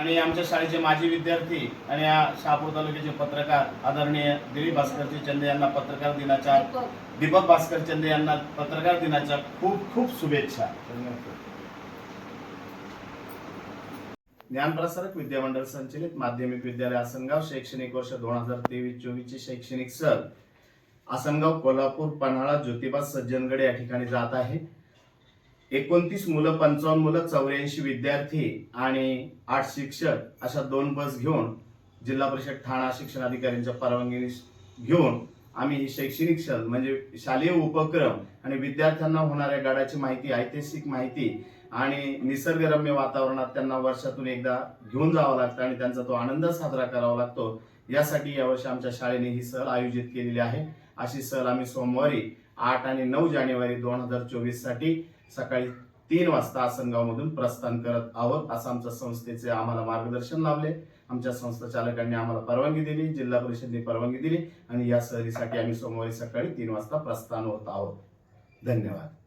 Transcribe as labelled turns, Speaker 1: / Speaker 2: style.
Speaker 1: आणि आमच्या शाळेचे माजी विद्यार्थी आणि या शहापूर तालुक्याचे पत्रकार आदरणीय दिलीप भास्करजी चंदे यांना पत्रकार दिनाच्या दीपक भास्कर चंदे यांना पत्रकार दिनाच्या खूप खूप शुभेच्छा. ज्ञानप्रसारक विद्यामंडळ संचलित माध्यमिक विद्यालय आसनगाव शैक्षणिक वर्ष दोन हजार तेवीस चोवीस चे शैक्षणिक सर आसनगाव कोल्हापूर पन्हाळा ज्योतिबा सज्जनगड या ठिकाणी जात आहे. एकोणतीस मुलं पंचावन्न मुलं चौऱ्याऐंशी विद्यार्थी आणि आठ शिक्षक अशा दोन बस घेऊन जिल्हा परिषद ठाणा शिक्षण अधिकाऱ्यांच्या परवानगी घेऊन आम्ही ही शैक्षणिक सहल म्हणजे शालेय उपक्रम आणि विद्यार्थ्यांना होणाऱ्या गडाची माहिती ऐतिहासिक माहिती आणि निसर्गरम्य वातावरणात त्यांना वर्षातून एकदा घेऊन जावं लागतं आणि त्यांचा तो आनंद साजरा करावा लागतो. यासाठी यावर्षी आमच्या शाळेने ही सहल आयोजित केलेली आहे. अशी सहल आम्ही सोमवारी आठ आणि नऊ जानेवारी दोन हजार चोवीससाठी सकाळी तीन वाजता आसनगावमधून प्रस्थान करत आहोत. असं आमच्या संस्थेचे आम्हाला मार्गदर्शन लाभले. आमच्या संस्था चालकांनी आम्हाला परवानगी दिली जिल्हा परिषदने परवानगी दिली आणि या सहलीसाठी आम्ही सोमवारी सकाळी तीन वाजता प्रस्थान होत आहोत. धन्यवाद.